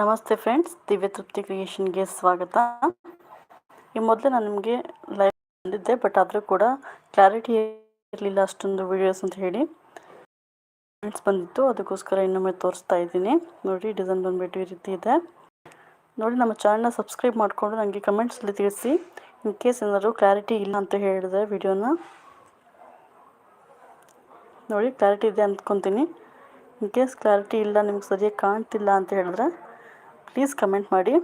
ನಮಸ್ತೆ ಫ್ರೆಂಡ್ಸ್ ದಿವ್ಯ ತೃಪ್ತಿ ಕ್ರಿಯೇಷನ್ಗೆ ಸ್ವಾಗತ. ಈ ಮೊದಲು ನಾನು ನಿಮಗೆ ಲೈವ್ ಬಂದಿದ್ದೆ ಬಟ್ ಆದರೂ ಕೂಡ ಕ್ಲಾರಿಟಿ ಇರಲಿಲ್ಲ ಅಷ್ಟೊಂದು ವಿಡಿಯೋಸ್ ಅಂತ ಹೇಳಿ. ಫ್ರೆಂಡ್ಸ್ ಬಂದಿತ್ತು, ಅದಕ್ಕೋಸ್ಕರ ಇನ್ನೊಮ್ಮೆ ತೋರಿಸ್ತಾ ಇದ್ದೀನಿ. ನೋಡಿ ಡಿಸೈನ್ ಬಂದುಬಿಟ್ಟು ಈ ರೀತಿ ಇದೆ. ನೋಡಿ, ನಮ್ಮ ಚಾನಲ್ನ ಸಬ್ಸ್ಕ್ರೈಬ್ ಮಾಡಿಕೊಂಡು ನನಗೆ ಕಮೆಂಟ್ಸಲ್ಲಿ ತಿಳಿಸಿ ಇನ್ ಕೇಸ್ ಏನಾದರೂ ಕ್ಲಾರಿಟಿ ಇಲ್ಲ ಅಂತ ಹೇಳಿದ್ರೆ ವಿಡಿಯೋನ ನೋಡಿ ಕ್ಲಾರಿಟಿ ಇದೆ ಅಂದ್ಕೊತೀನಿ. ಇನ್ ಕೇಸ್ ಕ್ಲಾರಿಟಿ ಇಲ್ಲ, ನಿಮ್ಗೆ ಸರಿಯಾಗಿ ಕಾಣ್ತಿಲ್ಲ ಅಂತ ಹೇಳಿದ್ರೆ ಪ್ಲೀಸ್ ಕಮೆಂಟ್ ಮಾಡಿ.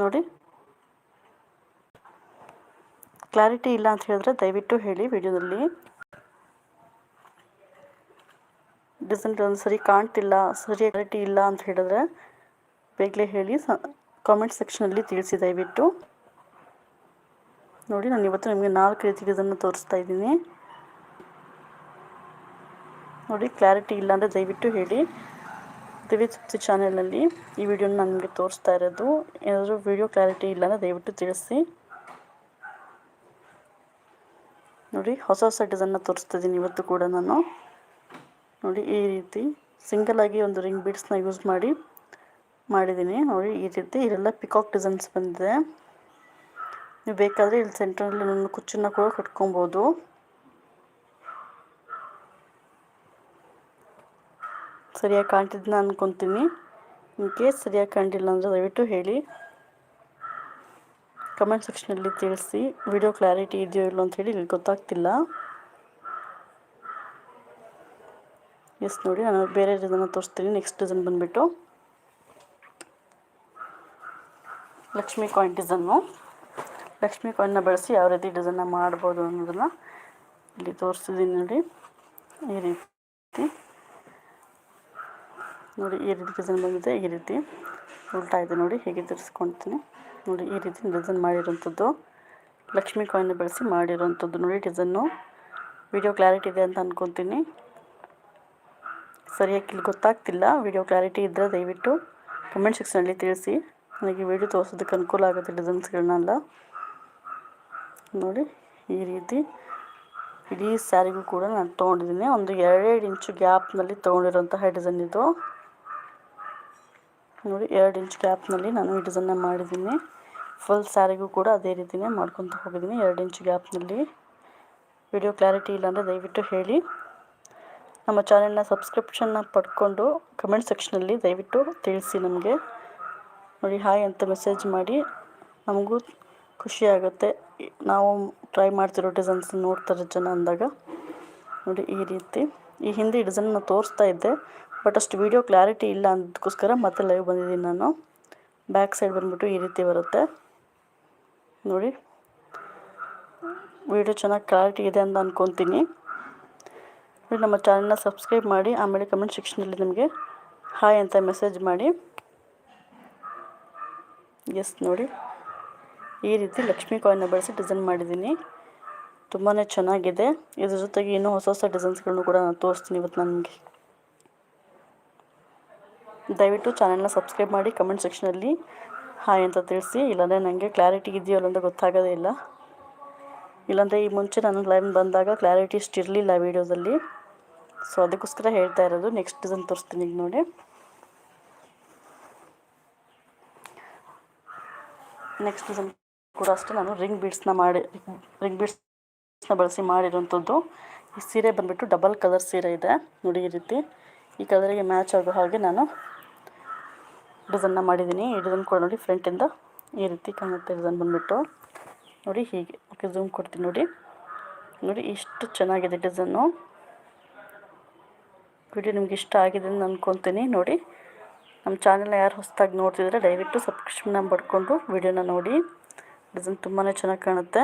ನೋಡಿ. ಕ್ಲಾರಿಟಿ ಇಲ್ಲ ಅಂತ ಹೇಳಿದ್ರೆ ದಯವಿಟ್ಟು ಹೇಳಿ ವಿಡಿಯೋದಲ್ಲಿ. ಡಿಸೈನ್ ಒಂದು ಸರಿ ಕಾಣ್ತಿಲ್ಲ, ಸರಿ ಕ್ಲಾರಿಟಿ ಇಲ್ಲ ಅಂತ ಹೇಳಿದ್ರೆ ಬೇಗಲೇ ಹೇಳಿ ಕಾಮೆಂಟ್ ಸೆಕ್ಷನಲ್ಲಿ ತಿಳಿಸಿ ದಯವಿಟ್ಟು. ನೋಡಿ, ನಾನು ಇವತ್ತು ನಿಮಗೆ ನಾಲ್ಕು ರೀತಿ ಇದನ್ನು ತೋರಿಸ್ತಾ ಇದ್ದೀನಿ. ನೋಡಿ ಕ್ಲಾರಿಟಿ ಇಲ್ಲ ಅಂದರೆ ದಯವಿಟ್ಟು ಹೇಳಿ. ದಿವ್ಯ ತೃಪ್ತಿ ಚಾನೆಲ್ನಲ್ಲಿ ಈ ವಿಡಿಯೋನ ನನಗೆ ತೋರಿಸ್ತಾ ಇರೋದು. ಏನಾದರೂ ವಿಡಿಯೋ ಕ್ಲಾರಿಟಿ ಇಲ್ಲ ಅಂದರೆ ದಯವಿಟ್ಟು ತಿಳಿಸಿ. ನೋಡಿ, ಹೊಸ ಹೊಸ ಡಿಸೈನ್ನ ತೋರಿಸ್ತಿದ್ದೀನಿ ಇವತ್ತು ಕೂಡ ನಾನು. ನೋಡಿ, ಈ ರೀತಿ ಸಿಂಗಲ್ ಆಗಿ ಒಂದು ರಿಂಗ್ ಬೀಡ್ಸ್ನ ಯೂಸ್ ಮಾಡಿ ಮಾಡಿದ್ದೀನಿ. ನೋಡಿ, ಈ ರೀತಿ ಇಲ್ಲೆಲ್ಲ ಪಿಕಾಕ್ ಡಿಸೈನ್ಸ್ ಬಂದಿದೆ. ನೀವು ಬೇಕಾದರೆ ಇಲ್ಲಿ ಸೆಂಟ್ರಲ್ಲಿ ನನ್ನ ಕುಚ್ಚನ್ನು ಕೂಡ ಕಟ್ಕೊಬೋದು. ಸರಿಯಾಗಿ ಕಾಣ್ತಿದ್ದನ್ನ ಅಂದ್ಕೊತೀನಿ ಇನ್ ಕೇಸ್ ಸರಿಯಾಗಿ ಕಾಣ್ತಿಲ್ಲ ಅಂದರೆ ದಯವಿಟ್ಟು ಹೇಳಿ. ಕಮೆಂಟ್ ಸೆಕ್ಷನಲ್ಲಿ ತಿಳಿಸಿ. ವಿಡಿಯೋ ಕ್ಲಾರಿಟಿ ಇದೆಯೋ ಇಲ್ಲೋ ಅಂತ ಹೇಳಿ ಗೊತ್ತಾಗ್ತಿಲ್ಲ. ಎಸ್ ನೋಡಿ, ನಾನು ಬೇರೆ ಡಿಸೈನ ತೋರಿಸ್ತೀನಿ. ನೆಕ್ಸ್ಟ್ ಡಿಸೈನ್ ಬಂದುಬಿಟ್ಟು. ಲಕ್ಷ್ಮಿ ಕಾಯಿನ್ ಡಿಸೈನು ಲಕ್ಷ್ಮಿ ಕಾಯಿನ್ನ ಬಳಸಿ ಯಾವ ರೀತಿ ಡಿಸೈನ್ನ ಮಾಡ್ಬೋದು ಅನ್ನೋದನ್ನು ಇಲ್ಲಿ ತೋರಿಸಿದ್ದೀನಿ ನೋಡಿ. ಈ ರೀತಿ. ನೋಡಿ ಈ ರೀತಿ ಡಿಸೈನ್ ಬಂದಿದೆ, ಈ ರೀತಿ ಉಲ್ಟಾ ಇದೆ ನೋಡಿ, ಹೇಗೆ ತಿರ್ಸ್ಕೊಳ್ತೀನಿ ನೋಡಿ ಈ ರೀತಿ ಡಿಸೈನ್ ಮಾಡಿರೋಂಥದ್ದು ಲಕ್ಷ್ಮಿ ಕಾಯಿನ ಬಳಸಿ ಮಾಡಿರೋಂಥದ್ದು ನೋಡಿ ಡಿಸೈನು ವಿಡಿಯೋ ಕ್ಲಾರಿಟಿ ಇದೆ ಅಂತ ಅಂದ್ಕೊತೀನಿ ಸರಿಯಾಗಿ ಇಲ್ಲಿ ಗೊತ್ತಾಗ್ತಿಲ್ಲ. ವಿಡಿಯೋ ಕ್ಲಾರಿಟಿ ಇದ್ದರೆ ದಯವಿಟ್ಟು ಕಮೆಂಟ್ ಸೆಕ್ಷನಲ್ಲಿ ತಿಳಿಸಿ. ನನಗೆ ವಿಡಿಯೋ ತೋರಿಸೋದಕ್ಕೆ ಅನುಕೂಲ ಆಗುತ್ತೆ ಡಿಸೈನ್ಸ್ಗಳನ್ನೆಲ್ಲ ನೋಡಿ ಈ ರೀತಿ. ಇಡೀ ಸ್ಯಾರಿಗೂ ಕೂಡ ನಾನು ತೊಗೊಂಡಿದ್ದೀನಿ. ಒಂದು ಎರಡೆರಡು ಇಂಚು ಗ್ಯಾಪ್ನಲ್ಲಿ ತೊಗೊಂಡಿರೋಂತಹ ಡಿಸೈನ್ ಇದು. ನೋಡಿ, ಎರಡು ಇಂಚ್ ಗ್ಯಾಪ್ನಲ್ಲಿ ನಾನು ಈ ಡಿಸೈನ್ನ ಮಾಡಿದ್ದೀನಿ. ಫುಲ್ ಸ್ಯಾರಿಗೂ ಕೂಡ ಅದೇ ರೀತಿಯೇ ಮಾಡ್ಕೊತ ಹೋಗಿದ್ದೀನಿ. ಎರಡು ಇಂಚ್ ಗ್ಯಾಪ್ನಲ್ಲಿ ವಿಡಿಯೋ ಕ್ಲಾರಿಟಿ ಇಲ್ಲ ಅಂದರೆ ದಯವಿಟ್ಟು ಹೇಳಿ. ನಮ್ಮ ಚಾನೆಲ್ನ ಸಬ್ಸ್ಕ್ರಿಪ್ಷನ್ನ ಪಡ್ಕೊಂಡು ಕಮೆಂಟ್ ಸೆಕ್ಷನಲ್ಲಿ ದಯವಿಟ್ಟು ತಿಳಿಸಿ ನಮಗೆ. ನೋಡಿ ಹಾಯ್ ಅಂತ ಮೆಸೇಜ್ ಮಾಡಿ. ನಮಗೂ ಖುಷಿ ಆಗುತ್ತೆ. ನಾವು ಟ್ರೈ ಮಾಡ್ತಿರೋ ಡಿಸೈನ್ಸ್ ನೋಡ್ತಾರೆ ಜನ ಅಂದಾಗ. ನೋಡಿ, ಈ ರೀತಿ. ಈ ಹಿಂದೆ ಈ ಡಿಸೈನ್ನ ತೋರಿಸ್ತಾ ಇದ್ದೆ. ಬಟ್ ಅಷ್ಟು ವೀಡಿಯೋ ಕ್ಲಾರಿಟಿ ಇಲ್ಲ ಅದಕ್ಕೋಸ್ಕರ ಮತ್ತೆ ಲೈವ್ ಬಂದಿದ್ದೀನಿ ನಾನು. ಬ್ಯಾಕ್ ಸೈಡ್ ಬಂದುಬಿಟ್ಟು ಈ ರೀತಿ ಬರುತ್ತೆ. ನೋಡಿ. ವಿಡಿಯೋ ಚೆನ್ನಾಗಿ ಕ್ಲಾರಿಟಿ ಇದೆ ಅಂತ ಅಂದ್ಕೊತೀನಿ ನಮ್ಮ ಚಾನಲ್ನ ಸಬ್ಸ್ಕ್ರೈಬ್ ಮಾಡಿ, ಆಮೇಲೆ ಕಮೆಂಟ್ ಸೆಕ್ಷನಲ್ಲಿ ನಿಮಗೆ ಹಾಯ್ ಅಂತ ಮೆಸೇಜ್ ಮಾಡಿ. ಎಸ್ ನೋಡಿ. ಈ ರೀತಿ ಲಕ್ಷ್ಮಿ ಕಾಯಿನ ಬಳಸಿ ಡಿಸೈನ್ ಮಾಡಿದ್ದೀನಿ. ತುಂಬಾ ಚೆನ್ನಾಗಿದೆ. ಇದ್ರ ಜೊತೆಗೆ ಇನ್ನೂ ಹೊಸ ಹೊಸ ಡಿಸೈನ್ಸ್ಗಳನ್ನು ಕೂಡ ನಾನು ತೋರಿಸ್ತೀನಿ ಇವತ್ತು ನನಗೆ. ದಯವಿಟ್ಟು ಚಾನಲ್ನ ಸಬ್ಸ್ಕ್ರೈಬ್ ಮಾಡಿ ಕಮೆಂಟ್ ಸೆಕ್ಷನಲ್ಲಿ ಹಾಯ್ ಅಂತ ತಿಳಿಸಿ, ಇಲ್ಲಾಂದರೆ ನನಗೆ ಕ್ಲಾರಿಟಿ ಇದೆಯೋ ಅಂತ ಗೊತ್ತಾಗೋದೇ ಇಲ್ಲ. ಇಲ್ಲಾಂದರೆ ಈ ಮುಂಚೆ ನಾನು ಲೈವ್ ಬಂದಾಗ ಕ್ಲಾರಿಟಿ ಇಷ್ಟು ಇರಲಿಲ್ಲ ವೀಡಿಯೋದಲ್ಲಿ. ಸೊ ಅದಕ್ಕೋಸ್ಕರ ಹೇಳ್ತಾ ಇರೋದು ನೆಕ್ಸ್ಟ್ ಇದನ್ನು ತೋರಿಸ್ತೀನಿ ಈಗ ನೋಡಿ. ನೆಕ್ಸ್ಟ್ ಡಿಸೈನ್ ಕೂಡ ಅಷ್ಟೇ ನಾನು ರಿಂಗ್ ಬೀಡ್ಸ್ನ ಮಾಡಿ ರಿಂಗ್ ಬೀಡ್ಸ್ನ ಬಳಸಿ ಮಾಡಿರೋಂಥದ್ದು ಈ ಸೀರೆ ಬಂದುಬಿಟ್ಟು ಡಬಲ್ ಕಲರ್ ಸೀರೆ ಇದೆ. ನೋಡಿ ಈ ರೀತಿ. ಈ ಕಲರಿಗೆ ಮ್ಯಾಚ್ ಆಗೋ ಹಾಗೆ ನಾನು ಡಿಸೈನ್ನ ಮಾಡಿದ್ದೀನಿ. ಈ ಡಿಸೈನ್ ಕೂಡ ನೋಡಿ ಫ್ರಂಟಿಂದ ಈ ರೀತಿ ಕಾಣುತ್ತೆ ಡಿಸೈನ್ ಬಂದುಬಿಟ್ಟು. ನೋಡಿ ಹೀಗೆ, ಓಕೆ ಝೂಮ್ ಕೊಡ್ತೀನಿ ನೋಡಿ. ನೋಡಿ ಇಷ್ಟು ಚೆನ್ನಾಗಿದೆ ಡಿಸೈನು ವಿಡಿಯೋ ನಿಮ್ಗೆ ಇಷ್ಟ ಆಗಿದೆ ಅಂತ ಅಂದ್ಕೊತೀನಿ ನೋಡಿ ನಮ್ಮ ಚಾನಲ್ನ ಯಾರು ಹೊಸದಾಗಿ ನೋಡ್ತಿದ್ರೆ ದಯವಿಟ್ಟು ಸಬ್ಸ್ಕ್ರಿಪ್ಷನ್ನ ಪಡ್ಕೊಂಡು ವಿಡಿಯೋನ ನೋಡಿ. ಡಿಸೈನ್ ತುಂಬಾ ಚೆನ್ನಾಗಿ ಕಾಣುತ್ತೆ.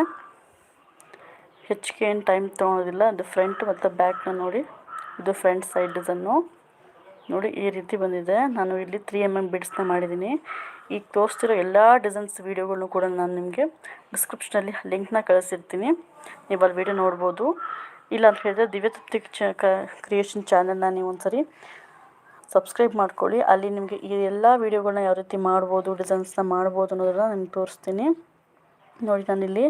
ಹೆಚ್ಚಿಗೆ ಏನು ಟೈಮ್ ತೊಗೊಳೋದಿಲ್ಲ. ಅದು ಫ್ರಂಟ್ ಮತ್ತು ಬ್ಯಾಕ್ನ ನೋಡಿ. ಇದು ಫ್ರಂಟ್ ಸೈಡ್ ಡಿಸೈನು ನೋಡಿ ಈ ರೀತಿ ಬಂದಿದೆ. ನಾನು ಇಲ್ಲಿ ತ್ರೀ ಎಂ ಎಂ ಬಿಡ್ಸ್ನ ಮಾಡಿದ್ದೀನಿ. ಈಗ ತೋರಿಸ್ತಿರೋ ಎಲ್ಲ ಡಿಸೈನ್ಸ್ ವೀಡಿಯೋಗಳನ್ನು ಕೂಡ ನಾನು ನಿಮಗೆ ಡಿಸ್ಕ್ರಿಪ್ಷನಲ್ಲಿ ಲಿಂಕ್ನ ಕಳಿಸಿರ್ತೀನಿ. ನೀವು ಅಲ್ಲಿ ವೀಡಿಯೋ ನೋಡ್ಬೋದು. ಇಲ್ಲ ಅಂತ ಹೇಳಿದ್ರೆ ದಿವ್ಯ ತೃಪ್ತಿ ಚ ಕ್ರಿಯೇಷನ್ ಚಾನಲ್ನ ನೀವು ಒಂದ್ಸರಿ ಸಬ್ಸ್ಕ್ರೈಬ್ ಮಾಡ್ಕೊಳ್ಳಿ. ಅಲ್ಲಿ ನಿಮಗೆ ಈ ಎಲ್ಲ ವೀಡಿಯೋಗಳನ್ನ ಯಾವ ರೀತಿ ಮಾಡ್ಬೋದು ಡಿಸೈನ್ಸ್ನ ಮಾಡ್ಬೋದು ಅನ್ನೋದನ್ನು ನಿಮ್ಗೆ ತೋರಿಸ್ತೀನಿ. ನೋಡಿ ನಾನು ಇಲ್ಲಿ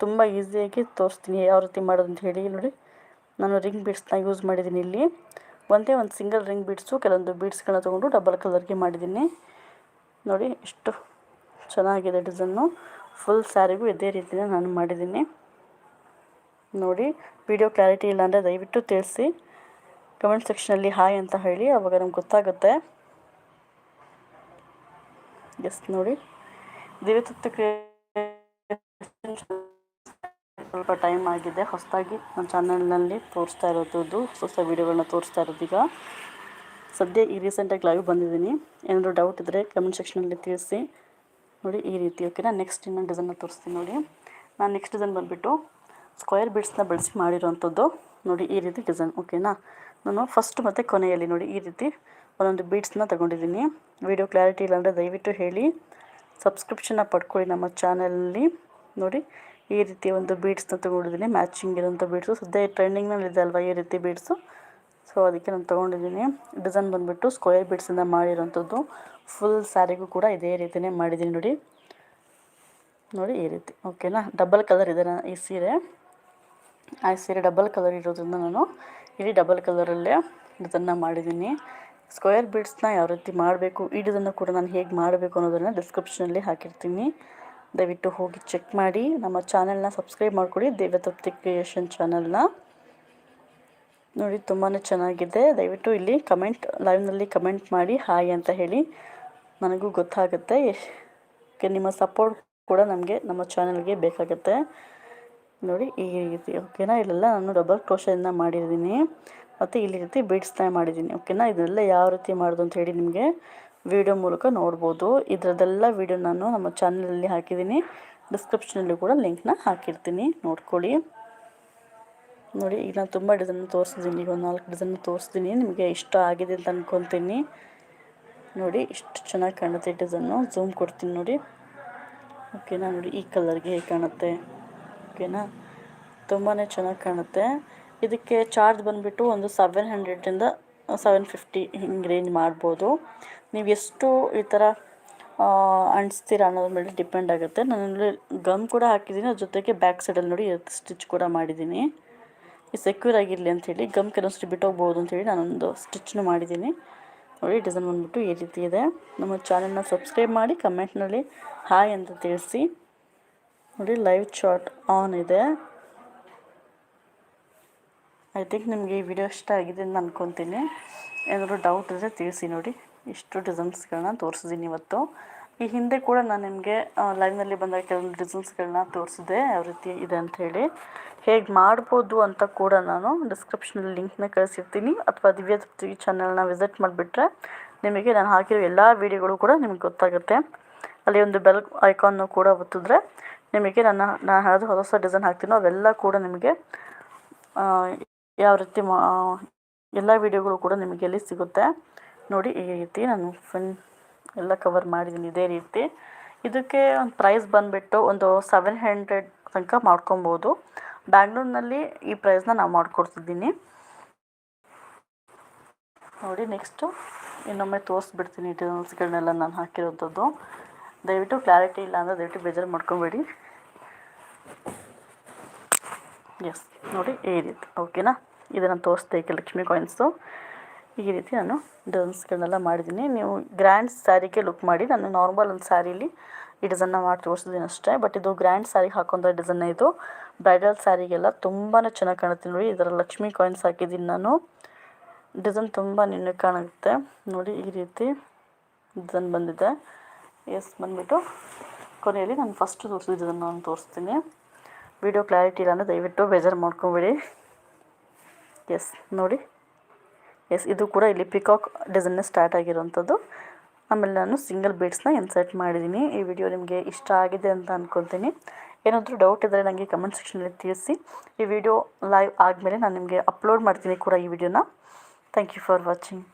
ತುಂಬ ಈಸಿಯಾಗಿ ತೋರಿಸ್ತೀನಿ ಯಾವ ರೀತಿ ಮಾಡೋದು ಅಂತ ಹೇಳಿ. ನೋಡಿ ನಾನು ರಿಂಗ್ ಬಿಡ್ಸ್ನ ಯೂಸ್ ಮಾಡಿದ್ದೀನಿ ಇಲ್ಲಿ. ಒಂದೇ ಒಂದು ಸಿಂಗಲ್ ರಿಂಗ್ ಬೀಡ್ಸು ಕೆಲವೊಂದು ಬೀಡ್ಸ್ಗಳನ್ನ ತೊಗೊಂಡು ಡಬಲ್ ಕಲರ್ಗೆ ಮಾಡಿದ್ದೀನಿ. ನೋಡಿ ಎಷ್ಟು ಚೆನ್ನಾಗಿದೆ ಡಿಸೈನು. ಫುಲ್ ಸ್ಯಾರಿಗೂ ಇದೇ ರೀತಿಯ ನಾನು ಮಾಡಿದ್ದೀನಿ. ನೋಡಿ ವಿಡಿಯೋ ಕ್ಲಾರಿಟಿ ಇಲ್ಲ ಅಂದರೆ ದಯವಿಟ್ಟು ತಿಳಿಸಿ. ಕಮೆಂಟ್ ಸೆಕ್ಷನಲ್ಲಿ ಹಾಯ್ ಅಂತ ಹೇಳಿ, ಅವಾಗ ನಮ್ಗೆ ಗೊತ್ತಾಗುತ್ತೆ. ಎಸ್ ನೋಡಿ. ದಿವ್ಯತತ್ವಕ್ಕೆ ಸ್ವಲ್ಪ ಟೈಮ್ ಆಗಿದೆ. ಹೊಸದಾಗಿ ನಮ್ಮ ಚಾನಲ್ನಲ್ಲಿ ತೋರಿಸ್ತಾ ಇರೋದು ಹೊಸ ವೀಡಿಯೋಗಳನ್ನ ತೋರಿಸ್ತಾ ಇರೋದು ಈಗ. ಸದ್ಯ ಈ ರೀಸೆಂಟಾಗಿ ಲೈವ್ ಬಂದಿದ್ದೀನಿ. ಏನಾದರೂ ಡೌಟ್ ಇದ್ದರೆ ಕಮೆಂಟ್ ಸೆಕ್ಷನಲ್ಲಿ ತಿಳಿಸಿ. ನೋಡಿ ಈ ರೀತಿ ಓಕೆನಾ ನೆಕ್ಸ್ಟ್ ಇನ್ನೊಂದು ಡಿಸೈನ್ನ ತೋರಿಸ್ತೀನಿ ನೋಡಿ. ನಾನು ನೆಕ್ಸ್ಟ್ ಡಿಸೈನ್ ಬಂದುಬಿಟ್ಟು ಸ್ಕ್ವೇರ್ ಬೀಡ್ಸ್ನ ಬಳಸಿ ಮಾಡಿರೋವಂಥದ್ದು ನೋಡಿ ಈ ರೀತಿ ಡಿಸೈನ್ ಓಕೆನಾ ನಾನು ಫಸ್ಟ್ ಮತ್ತು ಕೊನೆಯಲ್ಲಿ ನೋಡಿ ಈ ರೀತಿ ಒಂದೊಂದು ಬೀಡ್ಸ್ನ ತೊಗೊಂಡಿದ್ದೀನಿ. ವಿಡಿಯೋ ಕ್ಲಾರಿಟಿ ಇಲ್ಲಾಂದರೆ ದಯವಿಟ್ಟು ಹೇಳಿ. ಸಬ್ಸ್ಕ್ರಿಪ್ಷನ್ನ ಪಡ್ಕೊಳ್ಳಿ ನಮ್ಮ ಚಾನಲಲ್ಲಿ ನೋಡಿ ಈ ರೀತಿ ಒಂದು ಬೀಡ್ಸ್ನ ತೊಗೊಂಡಿದ್ದೀನಿ. ಮ್ಯಾಚಿಂಗ್ ಇರೋಂಥ ಬೀಡ್ಸು ಸದ್ಯ ಟ್ರೆಂಡಿಂಗ್ನಲ್ಲಿದೆ ಅಲ್ವಾ ಈ ರೀತಿ ಬೀಡ್ಸು ಸೊ ಅದಕ್ಕೆ ನಾನು ತೊಗೊಂಡಿದ್ದೀನಿ. ಡಿಸೈನ್ ಬಂದುಬಿಟ್ಟು ಸ್ಕ್ವೇರ್ ಬೀಡ್ಸಿಂದ ಮಾಡಿರೋಂಥದ್ದು ಫುಲ್ ಸ್ಯಾರಿಗೂ ಕೂಡ ಇದೇ ರೀತಿಯೇ ಮಾಡಿದ್ದೀನಿ ನೋಡಿ. ನೋಡಿ ಈ ರೀತಿ. ಓಕೆನಾ ಡಬಲ್ ಕಲರ್ ಇದೆ ಈ ಸೀರೆ. ಆ ಸೀರೆ ಡಬಲ್ ಕಲರ್ ಇರೋದ್ರಿಂದ ನಾನು ಇಡೀ ಡಬಲ್ ಕಲರಲ್ಲೇ ಇದನ್ನು ಮಾಡಿದ್ದೀನಿ. ಸ್ಕ್ವೇರ್ ಬೀಡ್ಸ್ನ ಯಾವ ರೀತಿ ಮಾಡಬೇಕು, ಈ ಡಿಸೈನ್ನ ಕೂಡ ನಾನು ಹೇಗೆ ಮಾಡಬೇಕು ಅನ್ನೋದನ್ನು ಡಿಸ್ಕ್ರಿಪ್ಷನಲ್ಲಿ ಹಾಕಿರ್ತೀನಿ. ದಯವಿಟ್ಟು ಹೋಗಿ ಚೆಕ್ ಮಾಡಿ. ನಮ್ಮ ಚಾನೆಲ್ನ ಸಬ್ಸ್ಕ್ರೈಬ್ ಮಾಡಿಕೊಡಿ, ದೇವತೃಪ್ತಿ ಕ್ರಿಯೇಷನ್ ಚಾನಲ್ನ. ನೋಡಿ ತುಂಬಾ ಚೆನ್ನಾಗಿದೆ. ದಯವಿಟ್ಟು ಇಲ್ಲಿ ಕಮೆಂಟ್, ಲೈವ್ನಲ್ಲಿ ಕಮೆಂಟ್ ಮಾಡಿ, ಹಾಯ್ ಅಂತ ಹೇಳಿ. ನನಗೂ ಗೊತ್ತಾಗುತ್ತೆ. ನಿಮ್ಮ ಸಪೋರ್ಟ್ ಕೂಡ ನಮಗೆ, ನಮ್ಮ ಚಾನಲ್ಗೆ ಬೇಕಾಗುತ್ತೆ. ನೋಡಿ, ಈ ರೀತಿ, ಓಕೆನಾ? ಇಲ್ಲೆಲ್ಲ ನಾನು ಡಬಲ್ ಕ್ರೋಶದಿಂದ ಮಾಡಿದ್ದೀನಿ. ಮತ್ತು ಇಲ್ಲಿ ರೀತಿ ಬೀಡ್ಸ್ನ ಮಾಡಿದ್ದೀನಿ, ಓಕೆನಾ? ಇದೆಲ್ಲ ಯಾವ ರೀತಿ ಮಾಡೋದು ಅಂತ ಹೇಳಿ ನಿಮಗೆ ವಿಡಿಯೋ ಮೂಲಕ ನೋಡ್ಬೋದು. ಇದರದ್ದೆಲ್ಲ ವಿಡಿಯೋ ನಾನು ನಮ್ಮ ಚಾನಲಲ್ಲಿ ಹಾಕಿದ್ದೀನಿ. ಡಿಸ್ಕ್ರಿಪ್ಷನಲ್ಲಿ ಕೂಡ ಲಿಂಕ್ನ ಹಾಕಿರ್ತೀನಿ. ನೋಡ್ಕೊಳ್ಳಿ. ನೋಡಿ, ಈಗ ನಾನು ತುಂಬ ಡಿಸೈನ್ ತೋರಿಸಿದ್ದೀನಿ. ಈಗ ಒಂದು ನಾಲ್ಕು ಡಿಸೈನ್ ತೋರಿಸ್ತೀನಿ ನಿಮಗೆ ಇಷ್ಟ ಆಗಿದೆ ಅಂತ ಅಂದ್ಕೊತೀನಿ ನೋಡಿ, ಇಷ್ಟು ಚೆನ್ನಾಗಿ ಕಾಣುತ್ತೆ ಡಿಸೈನು. ಝೂಮ್ ಕೊಡ್ತೀನಿ ನೋಡಿ. ಓಕೆನಾ? ನೋಡಿ, ಈ ಕಲರ್ಗೆ ಹೇಗೆ ಕಾಣುತ್ತೆ? ಓಕೆನಾ? ತುಂಬಾ ಚೆನ್ನಾಗಿ ಕಾಣುತ್ತೆ. ಇದಕ್ಕೆ ಚಾರ್ಜ್ ಬಂದುಬಿಟ್ಟು ಒಂದು ಸೆವೆನ್ ಹಂಡ್ರೆಡಿಂದ ಸೆವೆನ್ ಫಿಫ್ಟಿ ಹಿಂಗೆ ರೇಂಜ್ ಮಾಡ್ಬೋದು. ನೀವು ಎಷ್ಟು ಈ ಥರ ಅಂಟಿಸ್ತೀರ ಅನ್ನೋದ್ರ ಮೇಲೆ ಡಿಪೆಂಡ್ ಆಗುತ್ತೆ. ನಾನು ಗಮ್ ಕೂಡ ಹಾಕಿದ್ದೀನಿ ಅದ್ರ ಜೊತೆಗೆ ಬ್ಯಾಕ್ ಸೈಡಲ್ಲಿ ನೋಡಿ ಸ್ಟಿಚ್ ಕೂಡ ಮಾಡಿದ್ದೀನಿ ಈ ಸೆಕ್ಯೂರ್ ಆಗಿರಲಿ ಅಂಥೇಳಿ ಗಮ್ ಕೆಲವೊಂದು ಬಿಟ್ಟೋಗ್ಬೋದು ಅಂತೇಳಿ ನಾನೊಂದು ಸ್ಟಿಚ್ನು ಮಾಡಿದ್ದೀನಿ ನೋಡಿ ಡಿಸೈನ್ ಬಂದುಬಿಟ್ಟು ಈ ರೀತಿ ಇದೆ. ನಮ್ಮ ಚಾನಲ್ನ ಸಬ್ಸ್ಕ್ರೈಬ್ ಮಾಡಿ ಕಮೆಂಟ್ನಲ್ಲಿ ಹಾಯ್ ಅಂತ ತಿಳಿಸಿ. ನೋಡಿ ಲೈವ್ ಶಾರ್ಟ್ ಆನ್ ಇದೆ. ಐ ಥಿಂಕ್ ನಿಮಗೆ ಈ ವಿಡಿಯೋ ಇಷ್ಟ ಆಗಿದೆ ಅಂತ ಅಂದ್ಕೊತೀನಿ ಏನಾದರೂ ಡೌಟ್ ಇದ್ದರೆ ತಿಳಿಸಿ ನೋಡಿ. ಇಷ್ಟು ಡಿಸೈನ್ಸ್ಗಳನ್ನ ತೋರಿಸಿದ್ದೀನಿ ಇವತ್ತು. ಈ ಹಿಂದೆ ಕೂಡ ನಾನು ನಿಮಗೆ ಲೈವ್ನಲ್ಲಿ ಬಂದಾಗ ಕೆಲವೊಂದು ಡಿಸೈನ್ಸ್ಗಳನ್ನ ತೋರಿಸಿದೆ. ಯಾವ ರೀತಿ ಇದೆ ಅಂತ ಹೇಳಿ. ಹೇಗೆ ಮಾಡ್ಬೋದು ಅಂತ ಕೂಡ ನಾನು ಡಿಸ್ಕ್ರಿಪ್ಷನಲ್ಲಿ ಲಿಂಕ್ನ ಕಳಿಸಿರ್ತೀನಿ. ಅಥವಾ ದಿವ್ಯ ತೃಪ್ತಿ ಚಾನಲ್ನ ವಿಸಿಟ್ ಮಾಡಿಬಿಟ್ರೆ ನಿಮಗೆ ನಾನು ಹಾಕಿರೋ ಎಲ್ಲ ವೀಡಿಯೋಗಳು ಕೂಡ ನಿಮಗೆ ಗೊತ್ತಾಗುತ್ತೆ. ಅಲ್ಲಿ ಒಂದು ಬೆಲ್ ಐಕಾನ್ನು ಕೂಡ ಒತ್ತಿದ್ರೆ ನಿಮಗೆ ನನ್ನ ನಾನು ಯಾವುದು ಹೊಸ ಹೊಸ ಡಿಸೈನ್ ಹಾಕ್ತೀನೋ ಅವೆಲ್ಲ ಕೂಡ ನಿಮಗೆ ಯಾವ ರೀತಿ ಮಾ ಎಲ್ಲ ವೀಡಿಯೋಗಳು ಕೂಡ ನಿಮಗೆ ಎಲ್ಲಿ ಸಿಗುತ್ತೆ ನೋಡಿ ಈ ರೀತಿ ನಾನು ಫಿನ್ ಎಲ್ಲ ಕವರ್ ಮಾಡಿದ್ದೀನಿ ಇದೇ ರೀತಿ. ಇದಕ್ಕೆ ಒಂದು ಪ್ರೈಸ್ ಬಂದುಬಿಟ್ಟು ಒಂದು ಸೆವೆನ್ ಹಂಡ್ರೆಡ್ ತನಕ ಮಾಡ್ಕೊಬೋದು. ಬ್ಯಾಂಗ್ಳೂರಿನಲ್ಲಿ ಈ ಪ್ರೈಸ್ನ ನಾವು ಮಾಡಿಕೊಡ್ತಿದ್ದೀನಿ. ನೋಡಿ ನೆಕ್ಸ್ಟು ಇನ್ನೊಮ್ಮೆ ತೋರಿಸ್ಬಿಡ್ತೀನಿ ಡಿಸೈನ್ಸ್ಗಳನ್ನೆಲ್ಲ ನಾನು ಹಾಕಿರೋಂಥದ್ದು. ದಯವಿಟ್ಟು ಕ್ಲಾರಿಟಿ ಇಲ್ಲ ಅಂದರೆ ದಯವಿಟ್ಟು ಬೇಜಾರು ಮಾಡ್ಕೊಬೇಡಿ. ಎಸ್ ನೋಡಿ, ಈ ರೀತಿ. ಓಕೆನಾ ಇದನ್ನು ತೋರಿಸ್ದೆ ಲಕ್ಷ್ಮಿ ಕಾಯಿನ್ಸು ಈ ರೀತಿ ನಾನು ಡಿಸೈನ್ಸ್ಗಳನ್ನೆಲ್ಲ ಮಾಡಿದ್ದೀನಿ. ನೀವು ಗ್ರ್ಯಾಂಡ್ ಸ್ಯಾರಿಗೆ ಲುಕ್ ಮಾಡಿ. ನಾನು ನಾರ್ಮಲ್ ಒಂದು ಸ್ಯಾರೀಲಿ ಈ ಡಿಸೈನ್ನ ಮಾಡಿ ತೋರಿಸಿದ್ದೀನಿ ಅಷ್ಟೇ. ಬಟ್ ಇದು ಗ್ರ್ಯಾಂಡ್ ಸ್ಯಾರಿಗೆ ಹಾಕೊಂಡ ಡಿಸೈನ್ ಇದು ಬ್ರೈಡಲ್ ಸ್ಯಾರಿಗೆಲ್ಲ ತುಂಬಾ ಚೆನ್ನಾಗಿ ಕಾಣುತ್ತೆ ನೋಡಿ. ಇದರ ಲಕ್ಷ್ಮಿ ಕಾಯಿನ್ಸ್ ಹಾಕಿದ್ದೀನಿ ನಾನು. ಡಿಸೈನ್ ತುಂಬ ನಿನ್ನೆ ಕಾಣುತ್ತೆ. ನೋಡಿ, ಈ ರೀತಿ ಡಿಸೈನ್ ಬಂದಿದೆ. ಎಸ್ ಬಂದುಬಿಟ್ಟು ಕೊನೆಯಲ್ಲಿ ನಾನು ಫಸ್ಟ್ ತೋರಿಸಿದ್ದನ್ನು ನಾನು ತೋರಿಸ್ತೀನಿ. ವಿಡಿಯೋ ಕ್ಲಾರಿಟಿ ಇಲ್ಲ ಅಂದರೆ ದಯವಿಟ್ಟು ಬೇಜಾರು ಮಾಡ್ಕೊಬೇಡಿ. ಎಸ್ ನೋಡಿ. ಎಸ್ ಇದು ಕೂಡ ಇಲ್ಲಿ ಪಿಕಾಕ್ ಡಿಸೈನ್ ಸ್ಟಾರ್ಟ್ ಆಗಿರೋವಂಥದ್ದು. ಆಮೇಲೆ ನಾನು ಸಿಂಗಲ್ ಬೀಡ್ಸ್ನ ಇನ್ಸರ್ಟ್ ಮಾಡಿದ್ದೀನಿ. ಈ ವಿಡಿಯೋ ನಿಮಗೆ ಇಷ್ಟ ಆಗಿದೆ ಅಂತ ಅಂದ್ಕೊಳ್ತೀನಿ ಏನಾದರೂ ಡೌಟ್ ಇದ್ದರೆ ನನಗೆ ಕಮೆಂಟ್ ಸೆಕ್ಷನಲ್ಲಿ ತಿಳಿಸಿ. ಈ ವಿಡಿಯೋ ಲೈವ್ ಆದಮೇಲೆ ನಾನು ನಿಮಗೆ ಅಪ್ಲೋಡ್ ಮಾಡ್ತೀನಿ ಕೂಡ ಈ ವಿಡಿಯೋನ ಥ್ಯಾಂಕ್ ಯು ಫಾರ್ ವಾಚಿಂಗ್